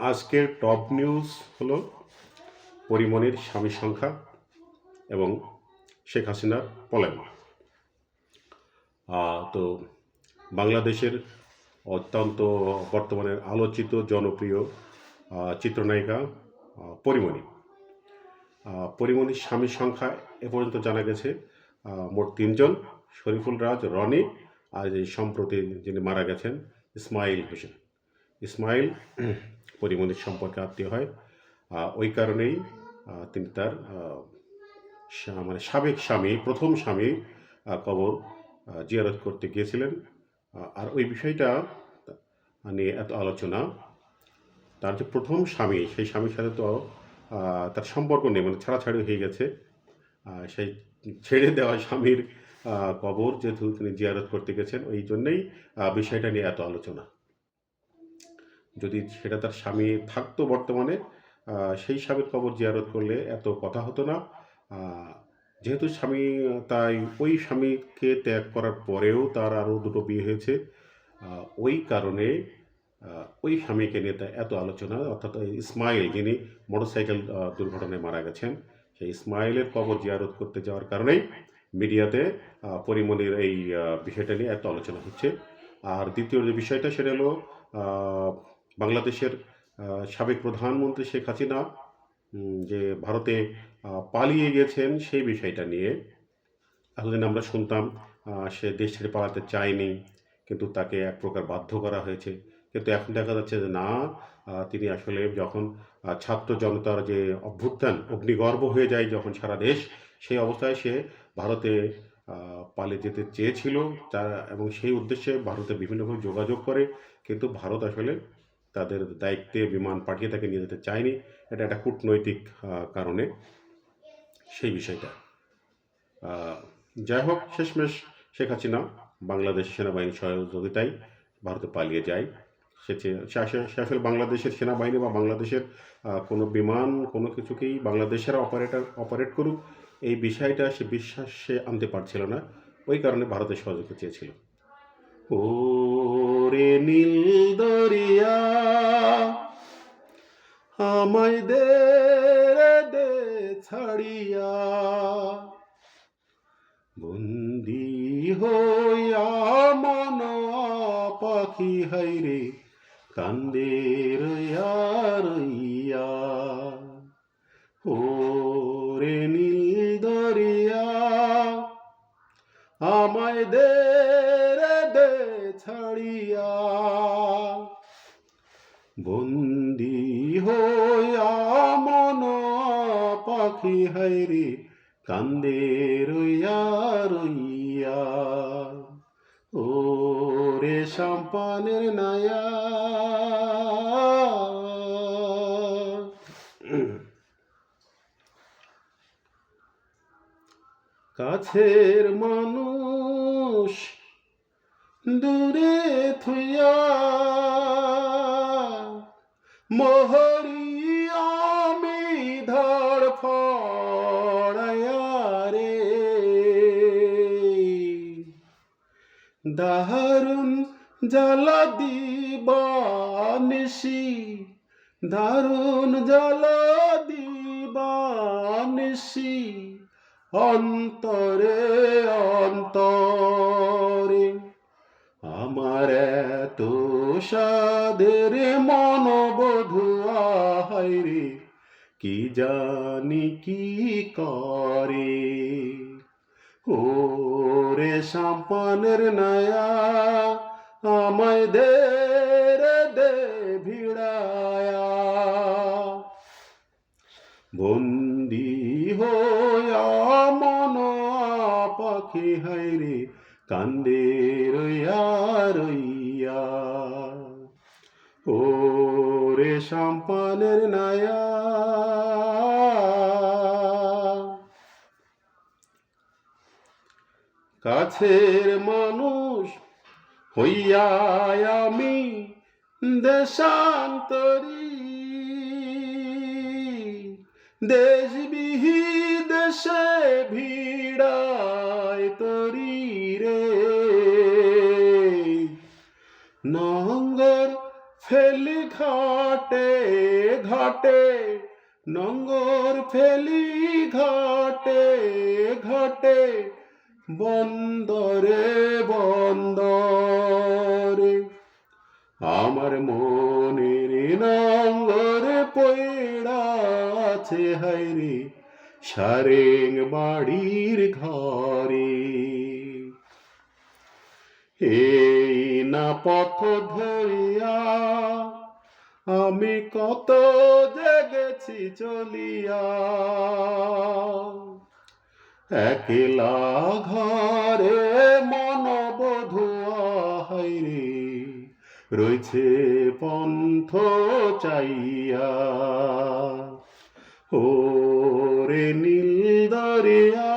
আজকের top news হলো পরিমণির স্বামী সংখ্যা এবং শেখ হাসিনার আহ, তো বাংলাদেশের অত্যন্ত বর্তমানে আলোচিত জনপ্রিয় চিত্রনায়িকা পরিমণি। পরিমণির স্বামীর সংখ্যা এ পর্যন্ত জানা গেছে মোট তিনজন শরীফুল রাজ রনি আর সম্প্রতি যিনি মারা গেছেন ইসমাইল হোসেন। ইসমাইল, পরিমণির সম্পর্কে আত্মীয় হয়। ওই কারণেই তিনি তার মানে সাবেক স্বামী, প্রথম স্বামী কবর জিয়ারত করতে গিয়েছিলেন। আর ওই বিষয়টা নিয়ে এত আলোচনা, তার যে প্রথম স্বামী, সেই স্বামীর সাথে তো তার সম্পর্ক নেই মানে ছাড়াছাড়ি হয়ে গেছে। সেই ছেড়ে দেওয়া স্বামীর কবর যেহেতু তিনি জিয়ারত করতে গেছেন, ওই জন্যেই বিষয়টা নিয়ে এত আলোচনা। যদি সেটা তার স্বামী থাকতো বর্তমানে সেই স্বামীর কবর জিয়ারত করলে এত কথা হতো না। যেহেতু স্বামী, তাই ওই স্বামীকে ত্যাগ করার পরেও তার আরও দুটো বিয়ে হয়েছে। ওই কারণে ওই স্বামীকে নিয়ে তার এত আলোচনা, অর্থাৎ ইসমাইল যিনি মোটরসাইকেল দুর্ঘটনায় মারা গেছেন, সেই ইসমাইলের কবর জিয়ারত করতে যাওয়ার কারণেই মিডিয়াতে পরিমণির এই বিষয়টা নিয়ে এত আলোচনা হচ্ছে। আর দ্বিতীয় যে বিষয়টা, সেটা হলো বাংলাদেশের সাবেক প্রধানমন্ত্রী শেখ হাসিনা যে ভারতে পালিয়ে গেছেন সেই বিষয়টা নিয়ে। এতদিন আমরা শুনতাম সে দেশ ছেড়ে পালাতে চায়নি, কিন্তু তাকে এক প্রকার বাধ্য করা হয়েছে। কিন্তু এখন দেখা যাচ্ছে যে না তিনি আসলে যখন ছাত্র জনতার যে অভ্যুত্থান, অগ্নিগর্ভ হয়ে যায় যখন সারা দেশ, সেই অবস্থায় সে ভারতে পালিয়ে যেতে চেয়েছিল। তারা, এবং সেই উদ্দেশ্যে ভারতে বিভিন্নভাবে যোগাযোগ করে, কিন্তু ভারত আসলে তাদের দায়িত্বে বিমান পাঠিয়ে তাকে নিয়ে যেতে চায়নি। এটা একটা কূটনৈতিক কারণে সেই বিষয়টা। যাই হোক, শেষমেশ শেখ হাসিনা বাংলাদেশ সেনাবাহিনীর সহযোগিতায় ভারতে পালিয়ে যায়। সে আসলে বাংলাদেশের সেনাবাহিনী বা বাংলাদেশের কোনো বিমান, কোনো কিছুকেই বাংলাদেশের অপারেটর, অপারেট করুক, এই বিষয়টা সে বিশ্বাস সে আনতে পারছিল না। ওই কারণে ভারতের সহযোগিতা চেয়েছিল। ও রে নীল দরিয়া, আমায় দে দে ছাড়িয়া। বন্দি হইয়া মন পাখি হাইরে কান্দে রইয়া ও রে নীল দরিয়া, আমায় দে ছাড়িয়া বন্দি হইয়া মন পাখি হাইরে কান্দে রইয়া রইয়া। ও রে সম্পানের নায়া। কাছের মানুষ দূরে থুয়া মোহরি আমি ধর রে। দারুণ জ্বালা দিবানিসি দারুণ জ্বালা দিবানিসি অন্তরে অন্তরে আমার সাদের মন বধুয়া রে, কি জানি কি করে? ও রে সাম্পানের নায়া আমায় দে দে ভিড়ায়া। বন্দি হইয়া মন পাখি হাইরে কান্দে রইয়া ও রে সাম্পানের নায়া। কাছের মানুষ হইয়া আমি দেশান্তরী। দেশ বিহি দেশে ভিড়ায় ঘাটে ঘাটে, নঙ্গর ফেলি ঘাটে ঘাটে, বন্দরে বন্দরে। আমার মনের নঙ্গর পয়ড়া আছে হাইরে সারেং বাড়ির ঘরে। এই না পথ ধরিয়া আমি কত জেগেছি চলিয়া। একলা ঘরে মন হাইরে রয়েছে পন্থ চাইয়া। ও রে নীল দরিয়া